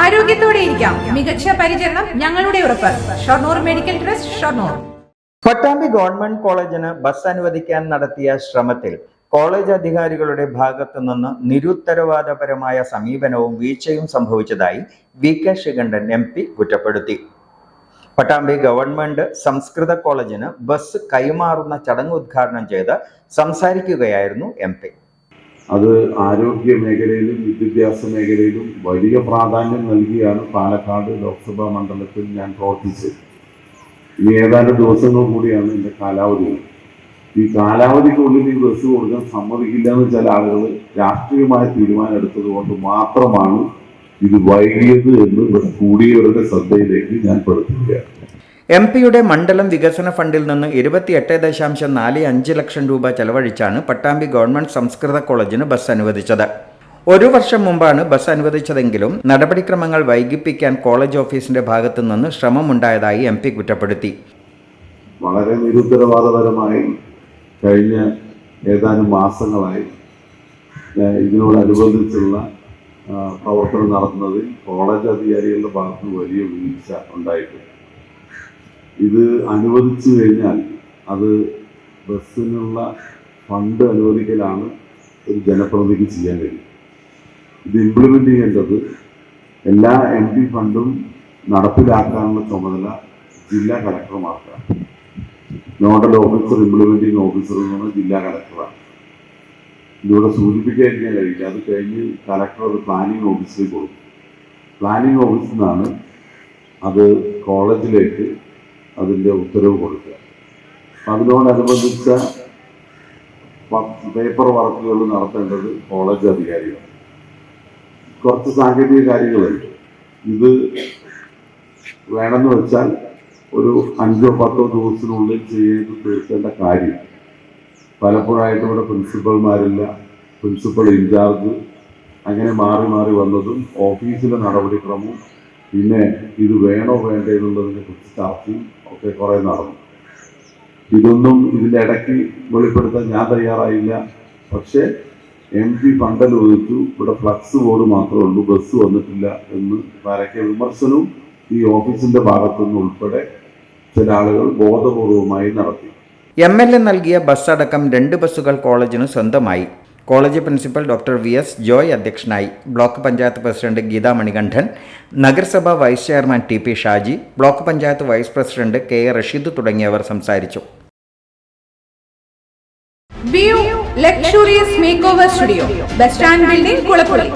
ആരോഗ്യത്തോടെ ഇരിക്കാം. മികച്ച പരിചരണം ഞങ്ങളുടെ ഉറപ്പ്. Shoranur medical trust Shoranur. Pattambi government കോളേജിന് ബസ് അനുവദിക്കാൻ നടത്തിയ ശ്രമത്തിൽ കോളേജ് അധികാരികളുടെ ഭാഗത്തു നിന്ന് നിരുത്തരവാദപരമായ സമീപനവും വീഴ്ചയും സംഭവിച്ചതായി V K Sreekandan M P കുറ്റപ്പെടുത്തി. പട്ടാമ്പി ഗവൺമെന്റ് സംസ്കൃത കോളേജിന് ബസ് കൈമാറുന്ന ചടങ്ങ് ഉദ്ഘാടനം ചെയ്ത് സംസാരിക്കുകയായിരുന്നു എം പി. അത് ആരോഗ്യ മേഖലയിലും വിദ്യാഭ്യാസ മേഖലയിലും വലിയ പ്രാധാന്യം നൽകിയാണ് പാലക്കാട് ലോക്സഭാ മണ്ഡലത്തിൽ ഞാൻ പ്രവർത്തിച്ചത്. ഇനി ഏതാനും ദിവസങ്ങൾ കൂടിയാണ് എന്റെ കാലാവധി. ഈ കാലാവധിക്കുള്ളിൽ ഈ ബസ് കൊടുക്കാൻ സമ്മതിക്കില്ല എന്ന് ചില ആളുകൾ രാഷ്ട്രീയമായ തീരുമാനം എടുത്തത് കൊണ്ട് മാത്രമാണ് ഇത് വൈകിയത് എന്ന് കൂടിയവരുടെ ശ്രദ്ധയിലേക്ക് ഞാൻ പെടുത്തുകയാണ്. എം പിയുടെ മണ്ഡലം വികസന ഫണ്ടിൽ നിന്ന് ഇരുപത്തിയെട്ട് ദശാംശം നാല് അഞ്ച് ലക്ഷം രൂപ ചെലവഴിച്ചാണ് പട്ടാമ്പി ഗവൺമെന്റ് സംസ്കൃത കോളേജിന് ബസ് അനുവദിച്ചത്. ഒരു വർഷം മുമ്പാണ് ബസ് അനുവദിച്ചതെങ്കിലും നടപടിക്രമങ്ങൾ വൈകിപ്പിക്കാൻ കോളേജ് ഓഫീസിന്റെ ഭാഗത്തു നിന്ന് ശ്രമമുണ്ടായതായി എം പി കുറ്റപ്പെടുത്തി. വളരെ നിരുത്തരവാദപരമായി കഴിഞ്ഞ ഏതാനും മാസങ്ങളായി ഇതിനോടനുബന്ധിച്ചുള്ള പ്രവർത്തനം നടത്തുന്നതിൽ കോളേജ് അധികാരികളുടെ ഭാഗത്ത് വലിയ വീഴ്ച ഉണ്ടായിട്ടുണ്ട്. ഇത് അനുവദിച്ചു കഴിഞ്ഞാൽ അത് ബസ്സിനുള്ള ഫണ്ട് അനുവദിക്കലാണ് ഒരു ജനപ്രതിനിധിക്ക് ചെയ്യാൻ കഴിയും. ഇത് ഇംപ്ലിമെന്റ് ചെയ്യേണ്ടത് എല്ലാ എം പി ഫണ്ടും നടപ്പിലാക്കാനുള്ള ചുമതല ജില്ലാ കളക്ടർമാർക്കാണ് നോഡൽ ഓഫീസർ ഇംപ്ലിമെന്റിംഗ് ഓഫീസർ എന്ന് പറഞ്ഞാൽ ജില്ലാ കളക്ടറാണ് ഇതിവിടെ സൂചിപ്പിക്കാതിരിക്കാൻ കഴിയില്ല. അത് കഴിഞ്ഞ് കളക്ടർ അത് പ്ലാനിംഗ് ഓഫീസിലേക്ക് കൊടുക്കും. പ്ലാനിംഗ് ഓഫീസിൽ നിന്നാണ് അത് കോളേജിലേക്ക് അതിന്റെ ഉത്തരവ് കൊടുക്കുക. അതിനോടനുബന്ധിച്ച പേപ്പർ വർക്കുകൾ നടത്തേണ്ടത് കോളേജ് അധികാരികളാണ്. കുറച്ച് സാങ്കേതിക കാര്യങ്ങളുണ്ട്. ഇത് വേണമെന്ന് വെച്ചാൽ ഒരു അഞ്ചോ പത്തോ ദിവസത്തിനുള്ളിൽ ചെയ്ത് തീർക്കേണ്ട കാര്യം. പലപ്പോഴായിട്ട് ഇവിടെ പ്രിൻസിപ്പൽമാരില്ല പ്രിൻസിപ്പൽ ഇൻചാർജ് അങ്ങനെ മാറി മാറി വന്നതും ഓഫീസിലെ നടപടിക്രമവും പിന്നെ ഇത് വേണോ വേണ്ടേ എന്നുള്ളതിനെ കുറിച്ച് ചർച്ചയും ഒക്കെ കുറേ നടന്നു. ഇതൊന്നും ഇതിന്റെ ഇടയ്ക്ക് വെളിപ്പെടുത്താൻ ഞാൻ തയ്യാറായില്ല. പക്ഷേ എം പി ഫണ്ടൽ അനുവദിച്ചു ഇവിടെ ഫ്ലക്സ് ബോർഡ് മാത്രമേ ഉള്ളൂ. ബസ് വന്നിട്ടില്ല എന്ന് പരക്കെ വിമർശനവും ഈ ഓഫീസിന്റെ ഭാഗത്തുനിന്ന് ഉൾപ്പെടെ ചില ആളുകൾ ബോധപൂർവമായി നടത്തി. എം എൽ എ നൽകിയ ബസ് അടക്കം രണ്ട് ബസ്സുകൾ കോളേജിന് സ്വന്തമായി. College principal doctor V S Joy അധ്യക്ഷനായി. Block panchayat president Geetha Manikandan. നഗരസഭ vice chairman T P Shaji. Block panchayat vice president K A Rasheed തുടങ്ങിയവർ സംസാരിച്ചു. Luxurious make over studio. Bus stand building Kulappully.